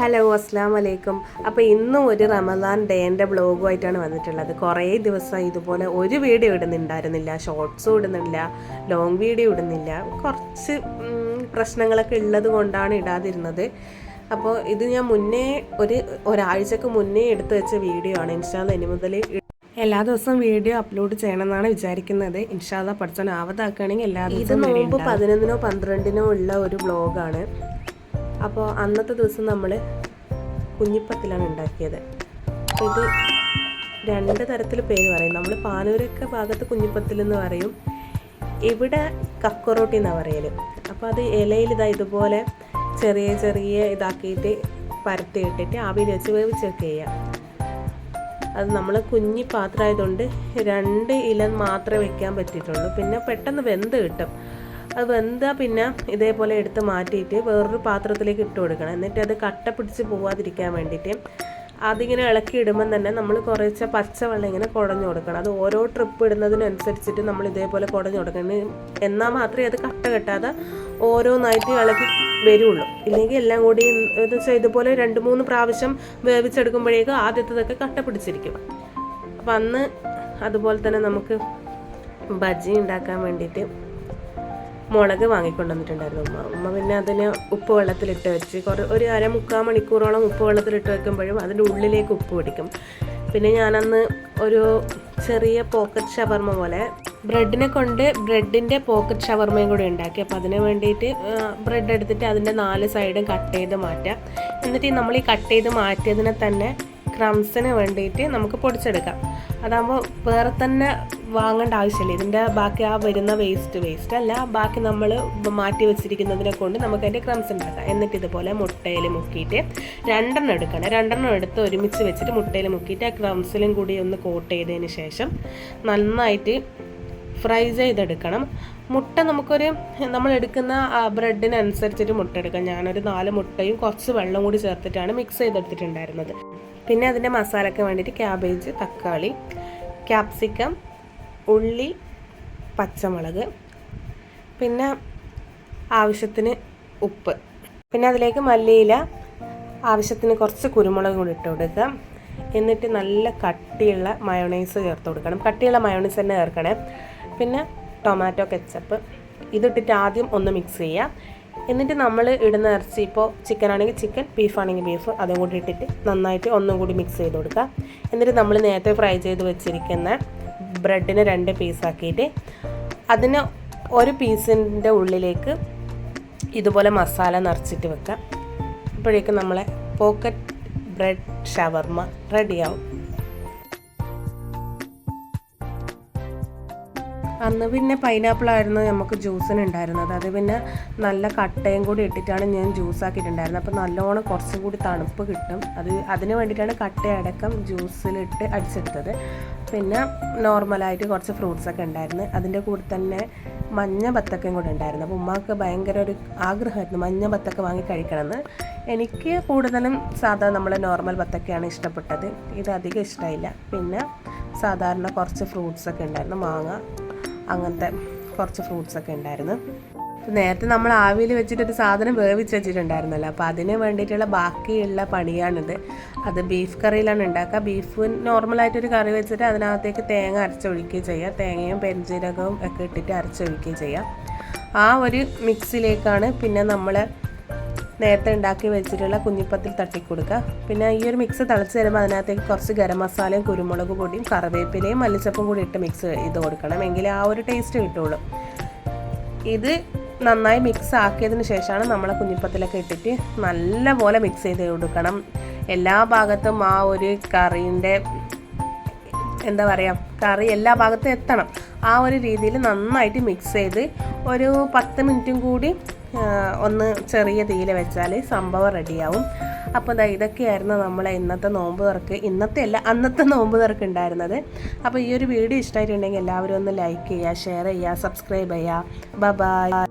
Hello അസ്സാം വലൈക്കും അപ്പോൾ ഇന്നും ഒരു റമദാൻ ഡേന്റെ ബ്ലോഗുമായിട്ടാണ് വന്നിട്ടുള്ളത്. കുറേ ദിവസം ഇതുപോലെ ഒരു വീഡിയോ ഇടുന്നുണ്ടായിരുന്നില്ല. ഷോർട്സും ഇടുന്നില്ല. ലോങ് വീഡിയോ ഇടുന്നില്ല. കുറച്ച് പ്രശ്നങ്ങളൊക്കെ ഉള്ളത് കൊണ്ടാണ് ഇടാതിരുന്നത്. അപ്പോൾ ഇത് ഞാൻ മുന്നേ ഒരു ഒരാഴ്ചക്ക് മുന്നേ എടുത്തു വെച്ച വീഡിയോ ആണ്. ഇൻഷാല്ല ഇനി മുതൽ എല്ലാ ദിവസവും വീഡിയോ അപ്ലോഡ് ചെയ്യണമെന്നാണ് വിചാരിക്കുന്നത്. ഇൻഷാല്ല പഠിച്ചോൻ ആവതാക്കുകയാണെങ്കിൽ എല്ലാ ഇത് നോമ്പ് പതിനൊന്നിനോ പന്ത്രണ്ടിനോ ഉള്ള ഒരു വ്ളോഗാണ് അപ്പോൾ അന്നത്തെ ദിവസം നമ്മൾ കുഞ്ഞിപ്പത്തിലാണ് ഉണ്ടാക്കിയത്. അപ്പോൾ ഇത് രണ്ട് തരത്തിൽ പേര് പറയും. നമ്മൾ പാനൂരൊക്കെ ഭാഗത്ത് കുഞ്ഞിപ്പത്തിൽ എന്ന് പറയും. ഇവിടെ കക്കറോട്ടി എന്നാണ് പറയൽ അപ്പോൾ അത് ഇലയിൽ ഇതാ ഇതുപോലെ ചെറിയ ചെറിയ ഇതാക്കിയിട്ട് പരത്തി ഇട്ടിട്ട് ആവിയിൽ വെച്ച് വേവിച്ചൊക്കെ ചെയ്യാം അത് നമ്മൾ കുഞ്ഞി പാത്രമായതുകൊണ്ട് രണ്ട് ഇല മാത്രമേ വെക്കാൻ പറ്റിയിട്ടുള്ളൂ. പിന്നെ പെട്ടെന്ന് വെന്ത് കിട്ടും. അത് വെന്താൽ പിന്നെ ഇതേപോലെ എടുത്ത് മാറ്റിയിട്ട് വേറൊരു പാത്രത്തിലേക്ക് ഇട്ട് കൊടുക്കണം. എന്നിട്ട് അത് കട്ട പിടിച്ച് പോവാതിരിക്കാൻ വേണ്ടിയിട്ട് അതിങ്ങനെ ഇളക്കി ഇടുമ്പം തന്നെ നമ്മൾ കുറച്ച് പച്ചവെള്ളം ഇങ്ങനെ കുടഞ്ഞു കൊടുക്കണം. അത് ഓരോ ട്രിപ്പ് ഇടുന്നതിനനുസരിച്ചിട്ട് നമ്മൾ ഇതേപോലെ കുടഞ്ഞു കൊടുക്കണം. എന്നാൽ മാത്രമേ അത് കട്ട കെട്ടാതെ ഓരോന്നായിട്ട് ഇളക്കി വരുള്ളൂ. ഇല്ലെങ്കിൽ എല്ലാം കൂടി എന്ന് വെച്ചാൽ ഇതുപോലെ രണ്ട് മൂന്ന് പ്രാവശ്യം വേവിച്ചെടുക്കുമ്പോഴേക്കും ആദ്യത്തതൊക്കെ കട്ട പിടിച്ചിരിക്കും. അപ്പം അന്ന് അതുപോലെ തന്നെ നമുക്ക് ബജി ഉണ്ടാക്കാൻ വേണ്ടിയിട്ട് മുളക് വാങ്ങിക്കൊണ്ടുവന്നിട്ടുണ്ടായിരുന്നു. ഉമ്മ ഉമ്മ പിന്നെ അതിനെ ഉപ്പ് വെള്ളത്തിലിട്ട് വെച്ച് കുറേ ഒരു അര മുക്കാൽ മണിക്കൂറോളം ഉപ്പ് വെള്ളത്തിലിട്ട് വെക്കുമ്പോഴും അതിന്റെ ഉള്ളിലേക്ക് ഉപ്പ് പിടിക്കും. പിന്നെ ഞാനന്ന് ഒരു ചെറിയ പോക്കറ്റ് ഷവർമ പോലെ ബ്രെഡിനെ കൊണ്ട് ബ്രെഡിന്റെ പോക്കറ്റ് ഷവർമയും കൂടി ഉണ്ടാക്കി. അപ്പോൾ അതിന് വേണ്ടിയിട്ട് ബ്രെഡ് എടുത്തിട്ട് അതിന്റെ നാല് സൈഡും കട്ട് ചെയ്ത് മാറ്റാം. എന്നിട്ട് നമ്മൾ ഈ കട്ട് ചെയ്ത് മാറ്റിയതിനെ തന്നെ ക്രംസിന് വേണ്ടിയിട്ട് നമുക്ക് പൊടിച്ചെടുക്കാം. അതാകുമ്പോൾ വേറെ തന്നെ വാങ്ങേണ്ട ആവശ്യമില്ല. ഇതിന്റെ ബാക്കി ആ വരുന്ന വേസ്റ്റ് വേസ്റ്റ് അല്ല. ബാക്കി നമ്മൾ മാറ്റി വെച്ചിരിക്കുന്നതിനെ കൊണ്ട് നമുക്ക് അതിന്റെ ക്രംസ് ഉണ്ടാക്കാം. എന്നിട്ട് ഇതുപോലെ മുട്ടയിൽ മുക്കിയിട്ട് രണ്ടെണ്ണം എടുക്കണം. രണ്ടെണ്ണം എടുത്ത് ഒരുമിച്ച് വെച്ചിട്ട് മുട്ടയിൽ മുക്കിയിട്ട് ആ ക്രംസിലും കൂടി ഒന്ന് കോട്ട് ചെയ്തതിന് ശേഷം നന്നായിട്ട് ഫ്രൈ ചെയ്തെടുക്കണം. മുട്ട നമുക്കൊരു നമ്മൾ എടുക്കുന്ന ബ്രെഡിനനുസരിച്ചൊരു മുട്ട എടുക്കാം. ഞാനൊരു നാല് മുട്ടയും കുറച്ച് വെള്ളം കൂടി ചേർത്തിട്ടാണ് മിക്സ് ചെയ്തെടുത്തിട്ടുണ്ടായിരുന്നത്. പിന്നെ അതിന്റെ മസാലയ്ക്ക് വേണ്ടിയിട്ട് ക്യാബേജ് തക്കാളി ക്യാപ്സിക്കം ഉള്ളി പച്ചമുളക് പിന്നെ ആവശ്യത്തിന് ഉപ്പ്. പിന്നെ അതിലേക്ക് മല്ലിയില ആവശ്യത്തിന് കുറച്ച് കുരുമുളക് കൂടി ഇട്ട് കൊടുക്കുക. എന്നിട്ട് നല്ല കട്ടിയുള്ള മയോണൈസ് ചേർത്ത് കൊടുക്കണം. കട്ടിയുള്ള മയോണൈസ് തന്നെ ചേർക്കണേ. പിന്നെ ടൊമാറ്റോ കെച്ചപ്പ് ഇതിട്ടിട്ട് ആദ്യം ഒന്ന് മിക്സ് ചെയ്യുക എന്നിട്ട് നമ്മൾ ഇടുന്ന ഇറച്ചി ഇപ്പോൾ ചിക്കൻ ആണെങ്കിൽ ചിക്കൻ ബീഫ് ആണെങ്കിൽ ബീഫ് അതും കൂടി ഇട്ടിട്ട് നന്നായിട്ട് ഒന്നും കൂടി മിക്സ് ചെയ്ത് കൊടുക്കുക എന്നിട്ട് നമ്മൾ നേരത്തെ ഫ്രൈ ചെയ്ത് വെച്ചിരിക്കുന്ന ബ്രെഡിനെ രണ്ട് പീസാക്കിയിട്ട് അതിന് ഒരു പീസിന്റെ ഉള്ളിലേക്ക് ഇതുപോലെ മസാല നിറച്ചിട്ട് വെക്കാം. ഇപ്പോഴേക്കും നമ്മളെ പോക്കറ്റ് ബ്രെഡ് ഷവർമ്മ റെഡിയാവും അന്ന് പിന്നെ പൈനാപ്പിൾ ആയിരുന്നു നമുക്ക് ജ്യൂസിന് ഉണ്ടായിരുന്നത് അത് പിന്നെ നല്ല കട്ടയും കൂടി ഇട്ടിട്ടാണ് ഞാൻ ജ്യൂസ് ആക്കിയിട്ടുണ്ടായിരുന്നത്. അപ്പോൾ നല്ലോണം കുറച്ചും കൂടി തണുപ്പ് കിട്ടും. അത് അതിന് വേണ്ടിയിട്ടാണ് കട്ടയടക്കം ജ്യൂസിലിട്ട് അടിച്ചെടുത്തത്. പിന്നെ നോർമലായിട്ട് കുറച്ച് ഫ്രൂട്ട്സൊക്കെ ഉണ്ടായിരുന്നു. അതിന്റെ കൂടെ തന്നെ മഞ്ഞ ബത്തക്കയും കൂടെ ഉണ്ടായിരുന്നു. അപ്പോൾ ഉമ്മാക്ക് ഭയങ്കര ഒരു ആഗ്രഹമായിരുന്നു മഞ്ഞ ബത്തക്ക വാങ്ങി കഴിക്കണമെന്ന്. എനിക്ക് കൂടുതലും സാധാ നമ്മളെ നോർമൽ ബത്തക്കയാണ് ഇഷ്ടപ്പെട്ടത്. ഇത് അധികം ഇഷ്ടമായില്ല പിന്നെ സാധാരണ കുറച്ച് ഫ്രൂട്ട്സൊക്കെ ഉണ്ടായിരുന്നു. മാങ്ങ. അങ്ങനത്തെ കുറച്ച് ഫ്രൂട്ട്സ് ഒക്കെ ഉണ്ടായിരുന്നു. നേരത്തെ നമ്മൾ ആവിയിൽ വെച്ചിട്ട് ഒരു സാധനം വേവിച്ച് വെച്ചിട്ടുണ്ടായിരുന്നല്ലോ. അപ്പോൾ അതിന് വേണ്ടിയിട്ടുള്ള ബാക്കിയുള്ള പണിയാണിത്. അത് ബീഫ് കറിയിലാണ് ഉണ്ടാക്കുക. ബീഫ് നോർമലായിട്ടൊരു കറി വെച്ചിട്ട് അതിനകത്തേക്ക് തേങ്ങ അരച്ചൊഴിക്കുകയും ചെയ്യുക തേങ്ങയും പെരുംജീരകവും ഒക്കെ ഇട്ടിട്ട് അരച്ചൊഴിക്കുകയും ചെയ്യാം. ആ ഒരു മിക്സിലേക്കാണ് പിന്നെ നമ്മൾ നേരത്തെ ഉണ്ടാക്കി വെച്ചിട്ടുള്ള കുഞ്ഞിപ്പത്തിൽ തട്ടിക്കൊടുക്കുക. പിന്നെ ഈ ഒരു മിക്സ് തിളച്ച് വരുമ്പോൾ അതിനകത്തേക്ക് കുറച്ച് ഗരം മസാലയും കുരുമുളക് പൊടിയും കറിവേപ്പിലയും മല്ലിച്ചപ്പും കൂടി ഇട്ട് മിക്സ് ചെയ്ത് കൊടുക്കണം. എങ്കിലേ ആ ഒരു ടേസ്റ്റ് കിട്ടുള്ളൂ. ഇത് നന്നായി മിക്സ് ആക്കിയതിന് ശേഷമാണ് നമ്മളെ കുഞ്ഞിപ്പത്തിലൊക്കെ ഇട്ടിട്ട് നല്ലപോലെ മിക്സ് ചെയ്ത് കൊടുക്കണം. എല്ലാ ഭാഗത്തും ആ ഒരു കറീന്റെ എന്താ പറയുക കറി എല്ലാ ഭാഗത്തും എത്തണം. ആ ഒരു രീതിയിൽ നന്നായിട്ട് മിക്സ് ചെയ്ത് ഒരു പത്ത് മിനിറ്റും കൂടി ഒന്ന് ചെറിയ തീയിൽ വെച്ചാൽ സംഭവം റെഡിയാവും. അപ്പോൾ ഇതാ ഇതൊക്കെയായിരുന്നു നമ്മളെ ഇന്നത്തെ നോമ്പ് തുറക്ക് ഇന്നത്തെ അല്ല അന്നത്തെ നോമ്പ് തുറക്ക് ഉണ്ടായിരുന്നത്. അപ്പോൾ ഈ ഒരു വീഡിയോ ഇഷ്ടമായിട്ടുണ്ടെങ്കിൽ എല്ലാവരും ഒന്ന് ലൈക്ക് ചെയ്യുക ഷെയർ ചെയ്യുക സബ്സ്ക്രൈബ് ചെയ്യുക. ബ ബൈ